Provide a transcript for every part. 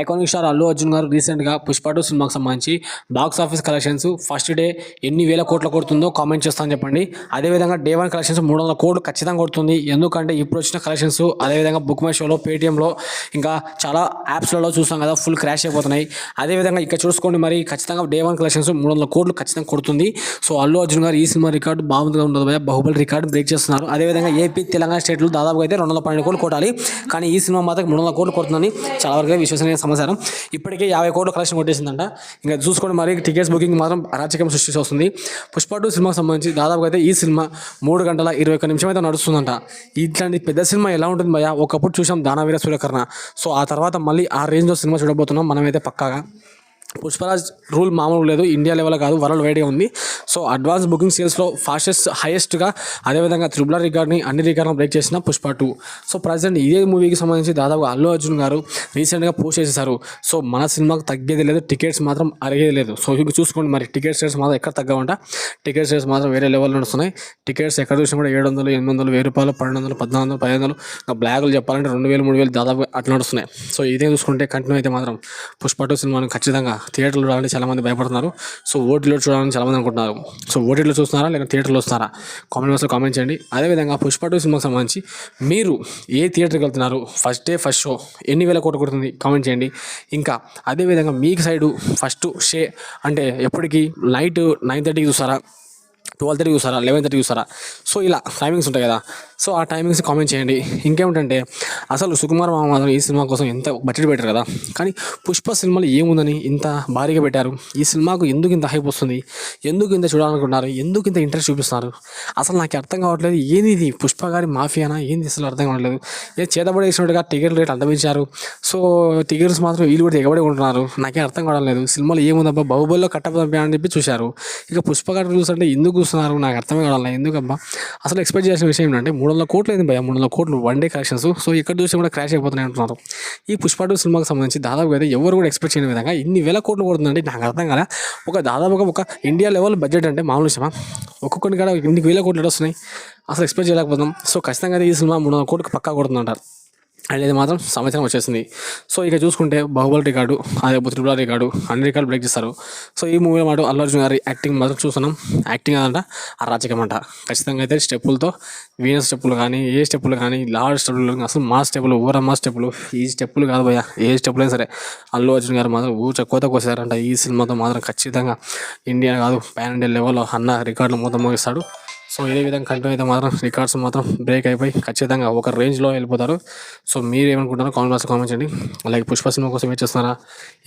Iconic star Allu Arjun గారు రీసెంట్గా Pushpa two సినిమాకి సంబంధించి box office collections first day ఎన్ని వేల కోట్ల కొడుతుందో కామెంట్ చేస్తాను చెప్పండి. అదేవిధంగా డే వన్ కలెక్షన్స్ మూడు వందల కోట్లు ఖచ్చితంగా కొడుతుంది. ఎందుకంటే ఇప్పుడు వచ్చిన కలెక్షన్స్ అదేవిధంగా బుక్ మై షోలో పేటీఎంలో ఇంకా చాలా యాప్స్లలో చూస్తాం కదా ఫుల్ క్రాష్ అయిపోతున్నాయి. అదేవిధంగా ఇక్కడ చూసుకోండి మరి ఖచ్చితంగా డే వన్ కలెక్షన్స్ మూడు వందల కోట్లు ఖచ్చితంగా కొడుతుంది. సో అల్లు అర్జున్ గారు ఈ సినిమా రికార్డు బాగుందిగా ఉండదు బాహుబలి రికార్డు బ్రేక్ చేస్తున్నారు. అదేవిధంగా ఏపీ తెలంగాణ స్టేట్లు దాదాపుగా అయితే రెండు వందల పన్నెండు కోట్లు కొట్టాలి. కానీ ఈ సినిమా మాత్రం మూడు వందల కోట్లు కొడుతుందని చాలా వరకు విశ్వసనీయ సమాచారం? ఇప్పటికే యాభై కోట్ల కలెక్షన్ కొట్టేసిందంట. ఇంకా చూసుకోండి మరి టికెట్స్ బుకింగ్ మాత్రం అరాచకం సృష్టి వస్తుంది పుష్ప టూ సినిమాకి సంబంధించి దాదాపుగా అయితే ఈ సినిమా మూడు గంటల ఇరవై ఒక్క నిమిషం అయితే నడుస్తుందంట. ఇట్లాంటి పెద్ద సినిమా ఎలా ఉంటుంది భయ ఒకప్పుడు చూసాం దానవీర సూర్యకర్ణ. సో ఆ తర్వాత మళ్ళీ ఆ రేంజ్లో సినిమా చూడబోతున్నాం. మనమైతే పక్కాగా. పుష్పరాజ్ రూల్ మామూలు లేదు. ఇండియా లెవెల్ కాదు వరల్డ్ వైడ్గా ఉంది. సో అడ్వాన్స్ బుకింగ్ సేల్స్లో ఫాస్టెస్ట్ హైయెస్ట్గా అదేవిధంగా త్రిబుల్ రికార్డ్ని అన్ని రికార్డులను బ్రేక్ చేసిన పుష్ప టూ సో ప్రజెంట్ ఇదే మూవీకి సంబంధించి దాదాపు అల్లు అర్జున్ గారు రీసెంట్గా పోస్ట్ చేసేసారు. సో మన సినిమాకు తగ్గేది లేదు టికెట్స్ మాత్రం అరిగేది లేదు. సో ఇవి చూసుకోండి మరి టికెట్స్ రేట్స్ మాత్రం ఎక్కడ తగ్గవంట? టికెట్స్ రేట్స్ మాత్రం వేరే లెవెల్లో నడుస్తున్నాయి టికెట్స్ ఎక్కడ చూసినా కూడా ఏడు వందలు ఎనిమిది వందలు వెయ్యి రూపాయలు పన్నెండు వందలు పద్నాలుగు వందలు పదిహేను వందలు ఇంకా బ్లాగులు చెప్పాలంటే రెండు వేలు మూడు వేలు దాదాపు అట్లా నడుస్తున్నాయి. సో ఇదే చూసుకుంటే కంటిన్యూ అయితే మాత్రం పుష్ప టూ సినిమాను ఖచ్చితంగా థియేటర్లో చూడాలని చాలా మంది భయపడుతున్నారు. సో ఓటీలో చూడాలని చాలామంది అనుకుంటున్నారు. సో ఓటీలో చూస్తున్నారా? లేక థియేటర్లో వస్తున్నారా? కామెంట్ బాక్స్లో కామెంట్ చేయండి. అదేవిధంగా పుష్ప టూ సినిమాకి సంబంధించి మీరు ఏ థియేటర్కి వెళ్తున్నారు? ఫస్ట్ డే ఫస్ట్ షో ఎన్ని వేల కోట్లు కొడుతుంది? కామెంట్ చేయండి. ఇంకా అదేవిధంగా మీకు సైడు ఫస్ట్ షే అంటే ఎప్పటికీ? నైట్ నైన్ థర్టీకి చూస్తారా? ట్వెల్వ్ థర్టీ చూస్తారా? లెవెన్ థర్టీ చూస్తారా? సో ఇలా టైమింగ్స్ ఉంటాయి కదా. సో ఆ టైమింగ్స్ కామెంట్ చేయండి. ఇంకేమిటంటే అసలు సుకుమార్ మామ మాత్రం ఈ సినిమా కోసం ఎంత బడ్జెట్ పెట్టారు కదా. కానీ పుష్ప సినిమాలో ఏముందని ఇంత భారీగా పెట్టారు? ఈ సినిమాకు ఎందుకు ఇంత హైప్ వస్తుంది? ఎందుకు ఇంత చూడాలనుకుంటున్నారు? ఎందుకు ఇంత ఇంట్రెస్ట్ చూపిస్తున్నారు? అసలు నాకు అర్థం కావట్లేదు. ఏంది ఇది? పుష్ప గారి మాఫియానా? ఏంది అసలు అర్థం కావట్లేదు? ఏ చేతబడేసినట్టుగా టికెట్ రేట్ అంతమించారు సో టికెట్స్ మాత్రం వీళ్ళు కూడా ఎగబడి ఉంటున్నారు. నాకే అర్థం కావడం లేదు. సినిమాలో ఏముందబ్బా? బాహుబలిలో కట్టబోదా అని చెప్పి చూశారు. ఇక పుష్ప గారి చూస్తుంటే ఎందుకు చూస్తున్నారు నాకు అర్థమే కావాలి లేదు ఎందుకబ్బా? అసలు ఎక్స్పెక్ట్ చేసిన విషయం ఏంటంటే మూడు వందల కోట్లు అయింది భయ మూడు వందల కోట్లు వన్ డే కలెక్షన్స్ సో ఇక్కడ చూసి కూడా క్రాష్ అయిపోతున్నాయి అంటున్నారు. ఈ పుష్ప టూ సినిమాకి సంబంధించి దాదాపుగా అయితే ఎవరు కూడా ఎక్స్పెక్ట్ చేయని విధంగా ఇన్ని వేల కోట్లు కొడుతుందంటే నాకు అర్థం కదా ఒక దాదాపుగా ఒక ఇండియా లెవెల్ బడ్జెట్ అంటే మామూలు విషయమా? ఒక్కొక్కటి కూడా ఇన్ని వేల కోట్లు వస్తున్నాయి అసలు ఎక్స్పెక్ట్ చేయలేకపోతున్నాం. సో ఖచ్చితంగా అయితే ఈ సినిమా మూడు వందల కోట్లకు పక్కా కొడుతుందంటారు. అనేది మాత్రం సంవత్సరం వచ్చేసింది. సో ఇక చూసుకుంటే బాహుబలి రికార్డు అదే త్రిపుల రికార్డు అన్ని రికార్డు బ్రేక్ చేస్తారు. సో ఈ మూవీలో మాట అల్లు అర్జున్ గారి యాక్టింగ్ మాత్రం చూస్తున్నాం. యాక్టింగ్ అదంట అరాచకం అంట. ఖచ్చితంగా అయితే స్టెప్పులతో వీనస్ స్టెప్పులు కానీ ఏ స్టెప్పులు కానీ లార్డ్ స్టెప్పులు అసలు మా స్టెప్పులు ఊరమ్మ స్టెప్పులు ఈ స్టెప్పులు కాదు భయ ఏ స్టెప్పులు అయినా సరే అల్లు అర్జున్ గారు మాత్రం ఊచ కోత కోసారంట ఈ సినిమాతో మాత్రం ఖచ్చితంగా ఇండియా కాదు పాన్ ఇండియా లెవెల్లో అన్న రికార్డులు మొత్తం మోగిస్తాడు. సో ఇదే విధంగా కంటిన్యూ అయితే మాత్రం రికార్డ్స్ మాత్రం బ్రేక్ అయిపోయి ఖచ్చితంగా ఒక రేంజ్లో వెళ్ళిపోతారు. సో మీరు ఏమనుకుంటారో కామెంట్ బాక్స్ కామెంట్ చేయండి. అలాగే పుష్ప సినిమా కోసం వెయిట్ చేస్తున్నారా?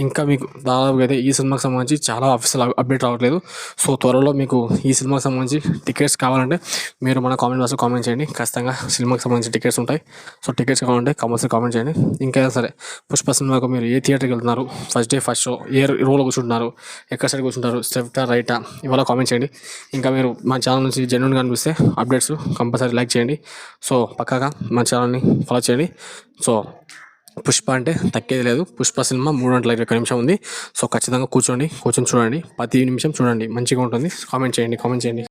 ఇంకా మీకు దాదాపుగా అయితే ఈ సినిమాకి సంబంధించి చాలా ఆఫీసులు అప్డేట్ రావట్లేదు. సో త్వరలో మీకు ఈ సినిమాకి సంబంధించి టికెట్స్ కావాలంటే మీరు మన కామెంట్ బాక్స్లో కామెంట్ చేయండి. ఖచ్చితంగా సినిమాకి సంబంధించి టికెట్స్ ఉంటాయి. సో టికెట్స్ కావాలంటే కంపల్సరీ కామెంట్ చేయండి. ఇంకా సరే పుష్ప సినిమాకు మీరు ఏ థియేటర్కి వెళ్తున్నారు? ఫస్ట్ డే ఫస్ట్ షో ఏ రోలో కూర్చుంటున్నారు? ఎక్కడ సైడ్ కూర్చుంటారు? లెఫ్టా రైటా? ఇవాళ కామెంట్ చేయండి. ఇంకా మీరు మా ఛానల్ నుంచి నుండి కనిపిస్తే అప్డేట్స్ కంపల్సరీ లైక్ చేయండి. సో పక్కాగా మన ఛానల్ని ఫాలో చేయండి. సో పుష్ప అంటే తక్కేది లేదు. పుష్ప సినిమా మూడు గంటల ఇరవై ఒక్క నిమిషం ఉంది. సో ఖచ్చితంగా కూర్చోండి. కూర్చొని చూడండి. ప్రతి నిమిషం చూడండి. మంచిగా ఉంటుంది. కామెంట్ చేయండి. కామెంట్ చేయండి.